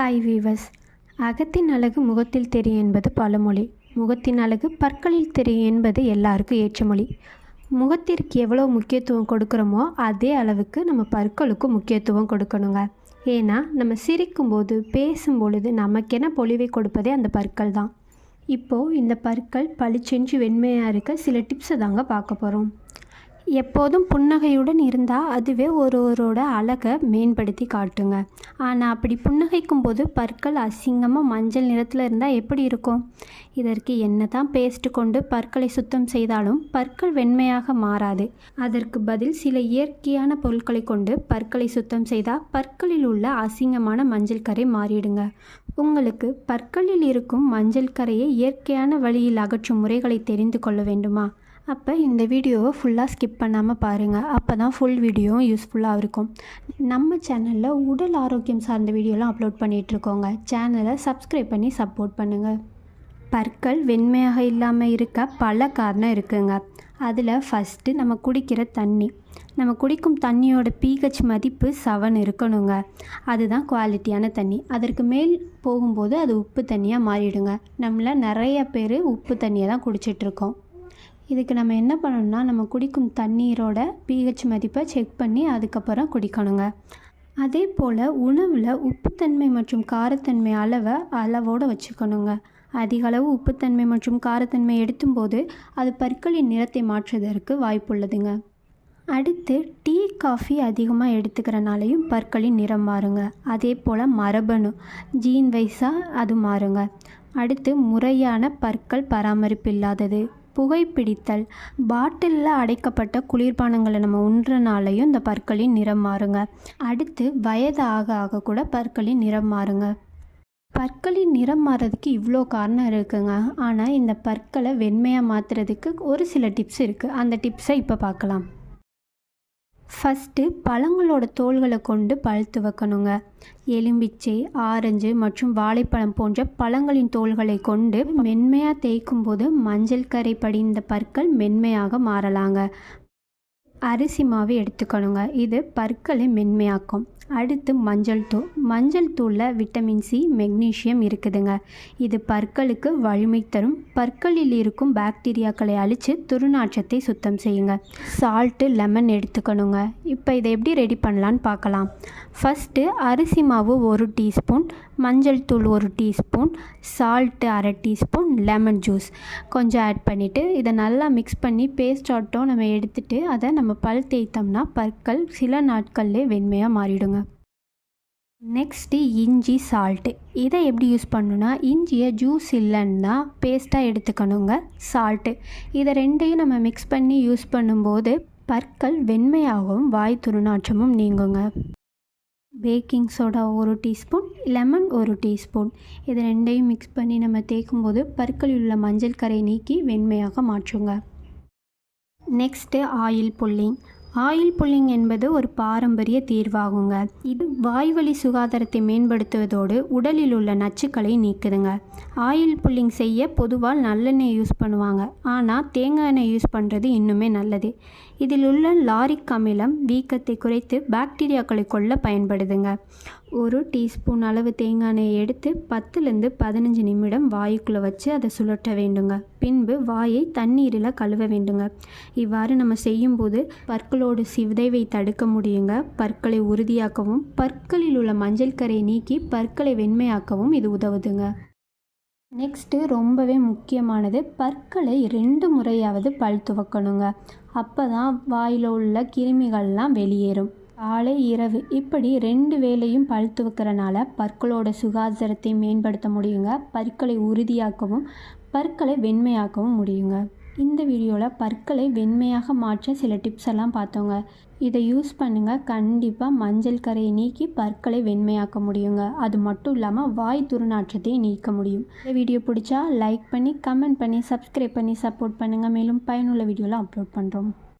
Hi viewers அகத்தின் அழகு முகத்தில் தெரியும் என்பது பழமொழி. முகத்தின் அழகு பற்களில் தெரியும் என்பது எல்லாருக்கும் ஏற்ற மொழி. முகத்திற்கு எவ்வளோ முக்கியத்துவம் கொடுக்குறோமோ அதே அளவுக்கு நம்ம பற்களுக்கும் முக்கியத்துவம் கொடுக்கணுங்க. ஏன்னா நம்ம சிரிக்கும்போது பேசும்பொழுது நமக்கென பொலிவை கொடுப்பதே அந்த பற்கள் தான். இப்போது இந்த பற்கள் பளிச்செஞ்சு வெண்மையாக இருக்க சில டிப்ஸை தாங்க பார்க்க போகிறோம் எப்போதும் புன்னகையுடன் இருந்தால் அதுவே ஒருவரோட அழகை மேம்படுத்தி காட்டுங்க. ஆனால் அப்படி புன்னகைக்கும் போது பற்கள் அசிங்கமாக மஞ்சள் நிறத்தில் இருந்தால் எப்படி இருக்கும்? இதற்கு என்ன தான் பேஸ்ட் கொண்டு பற்களை சுத்தம் செய்தாலும் பற்கள் வெண்மையாக மாறாது. அதற்கு பதில் சில இயற்கையான பொருட்களை கொண்டு பற்களை சுத்தம் செய்தால் பற்களில் உள்ள அசிங்கமான மஞ்சள் கரை மாறிடுங்க. உங்களுக்கு பற்களில் இருக்கும் மஞ்சள் கரையை இயற்கையான வழியில் அகற்றும் முறைகளை தெரிந்து கொள்ள வேண்டுமா? அப்போ இந்த வீடியோவை ஃபுல்லாக ஸ்கிப் பண்ணாமல் பாருங்கள் அப்போ தான் ஃபுல் வீடியோவும் யூஸ்ஃபுல்லாக இருக்கும். நம்ம சேனலில் உடல் ஆரோக்கியம் சார்ந்த வீடியோலாம் அப்லோட் பண்ணிகிட்ருக்கோங்க சேனலை சப்ஸ்கிரைப் பண்ணி சப்போர்ட் பண்ணுங்கள் பற்கள் வெண்மையாக இல்லாமல் இருக்க பல காரணம் இருக்குங்க. அதில் ஃபஸ்ட்டு நம்ம குடிக்கிற தண்ணி. நம்ம குடிக்கும் தண்ணியோட பிஹெச் மதிப்பு செவன் இருக்கணுங்க. அதுதான் குவாலிட்டியான தண்ணி. அதற்கு மேல் போகும்போது அது உப்பு தண்ணியாக மாறிடுங்க. நம்மள நிறைய பேர் உப்பு தண்ணியை தான் குடிச்சிட்ருக்கோம் இதுக்கு நம்ம என்ன பண்ணணும்னா நம்ம குடிக்கும் தண்ணீரோட பிஹெச் மதிப்பை செக் பண்ணி அதுக்கப்புறம் குடிக்கணுங்க. அதே போல் உணவில் உப்புத்தன்மை மற்றும் காரத்தன்மை அளவை அளவோடு வச்சுக்கணுங்க. அதிக அளவு உப்புத்தன்மை மற்றும் காரத்தன்மை எடுத்தும்போது அது பற்களின் நிறத்தை மாற்றுவதற்கு வாய்ப்புள்ளதுங்க. அடுத்து டீ காஃபி அதிகமாக எடுத்துக்கிறனாலையும் பற்களின் நிறம் மாறுங்க. அதே போல் மரபணு ஜீன் வைஸாக அது மாறுங்க. அடுத்து முறையான பற்கள் பராமரிப்பு இல்லாதது. புகைப்பிடித்தல். பாட்டிலில் அடைக்கப்பட்ட குளிர்பானங்களை நம்ம உண்றனாலையும் இந்த பற்களின் நிறம் மாறுங்க. அடுத்து வயது ஆக ஆக கூட பற்களின் நிறம் மாறுங்க. பற்களின் நிறம் மாறதுக்கு இவ்வளோ காரணம் இருக்குங்க. ஆனால் இந்த பற்களை வெண்மையாக மாற்றுறதுக்கு ஒரு சில டிப்ஸ் இருக்குது அந்த டிப்ஸை இப்போ பார்க்கலாம். ஃபஸ்ட்டு பழங்களோட தோள்களை கொண்டு பழுத்து வைக்கணுங்க எலும்பிச்சை ஆரஞ்சு மற்றும் வாழைப்பழம் போன்ற பழங்களின் தோள்களை கொண்டு மென்மையாக தேய்க்கும் போது மஞ்சள் கரை படிந்த பற்கள் மென்மையாக மாறலாங்க. அரிசி மாவு எடுத்துக்கணுங்க. இது பற்களை மென்மையாக்கும். அடுத்து மஞ்சள் தூள். மஞ்சள் தூளில் விட்டமின் சி மெக்னீஷியம் இருக்குதுங்க. இது பற்களுக்கு வலிமை தரும். பற்களில் இருக்கும் பாக்டீரியாக்களை அழித்து துருநாற்றத்தை சுத்தம் செய்யுங்க. சால்ட்டு லெமன் எடுத்துக்கணுங்க. இப்போ இதை எப்படி ரெடி பண்ணலான்னு பார்க்கலாம். ஃபஸ்ட்டு அரிசி மாவு ஒரு டீஸ்பூன். மஞ்சள் தூள் ஒரு டீஸ்பூன் சால்ட்டு அரை டீஸ்பூன் லெமன் ஜூஸ் கொஞ்சம் ஆட் பண்ணிவிட்டு இதை நல்லா மிக்ஸ் பண்ணி பேஸ்ட் ஆட்டம் நம்ம எடுத்துகிட்டு அதை நம்ம பல் தேய்த்தோம்னா பற்கள் சில நாட்கள்லேயே வெண்மையாக மாறிடுங்க. நெக்ஸ்ட்டு இஞ்சி சால்ட்டு இதை எப்படி யூஸ் பண்ணுன்னா இஞ்சியை ஜூஸ் இல்லைன்னா பேஸ்ட்டாக எடுத்துக்கணுங்க சால்ட்டு இதை ரெண்டையும் நம்ம மிக்ஸ் பண்ணி யூஸ் பண்ணும்போது பற்கள் வெண்மையாகவும் வாய் துருநாற்றமும் நீங்குங்க. பேக்கிங் சோடா ஒரு டீஸ்பூன் லெமன் ஒரு டீஸ்பூன் இது ரெண்டையும் மிக்ஸ் பண்ணி நம்ம தேய்க்கும்போது பற்களில் உள்ள மஞ்சள் கரை நீக்கி வெண்மையாக மாற்றுங்க. Next oil pulling oil pulling என்பது ஒரு பாரம்பரிய தீர்வாகுங்க. இது வாய்வழி சுகாதாரத்தை மேம்படுத்துவதோடு உடலில் உள்ள நச்சுக்களை நீக்குதுங்க. ஆயில் புல்லிங் செய்ய பொதுவாக நல்லெண்ணெய் யூஸ் பண்ணுவாங்க. ஆனால் தேங்காய் எண்ணெய் யூஸ் பண்ணுறது இன்னுமே நல்லது. இதில் உள்ள லாரிக் அமிலம் வீக்கத்தை குறைத்து பாக்டீரியாக்களை கொல்ல பயன்படுதுங்க. ஒரு டீஸ்பூன் அளவு தேங்காய் எண்ணெயை எடுத்து பத்துலேருந்து பதினஞ்சு நிமிடம் வாயுக்குள்ளே வச்சு அதை சுழற்ற வேண்டுங்க. பின்பு வாயை தண்ணீரில் கழுவ வேண்டுங்க. இவ்வாறு நம்ம செய்யும்போது பற்களோடு சிதைவை தடுக்க முடியுங்க. பற்களை உறுதியாக்கவும் பற்களில் உள்ள மஞ்சள் கரையை நீக்கி பற்களை வெண்மையாக்கவும் இது உதவுதுங்க. நெக்ஸ்ட்டு ரொம்பவே முக்கியமானது பற்களை ரெண்டு முறையாவது பல் துவக்கணுங்க. அப்போ தான் வாயில் உள்ள கிருமிகள்லாம் வெளியேறும். காலை இரவு இப்படி ரெண்டு வேலையும் பல் துவக்கிறனால பற்களோட சுகாதாரத்தை மேம்படுத்த முடியுங்க. பற்களை உறுதியாக்கவும் பற்களை வெண்மையாக்கவும் முடியுங்க. இந்த வீடியோவில் பற்களை வெண்மையாக மாற்ற சில டிப்ஸ் எல்லாம் பார்த்தோங்க. இதை யூஸ் பண்ணுங்கள் கண்டிப்பாக மஞ்சள் கரையை நீக்கி பற்களை வெண்மையாக்க முடியுங்க. அது மட்டும் இல்லாமல் வாய் துர்நாற்றத்தை நீக்க முடியும். இந்த வீடியோ பிடிச்சா லைக் பண்ணி கமெண்ட் பண்ணி சப்ஸ்கிரைப் பண்ணி சப்போர்ட் பண்ணுங்கள் மேலும் பயனுள்ள வீடியோலாம் அப்லோட் பண்ணுறோம்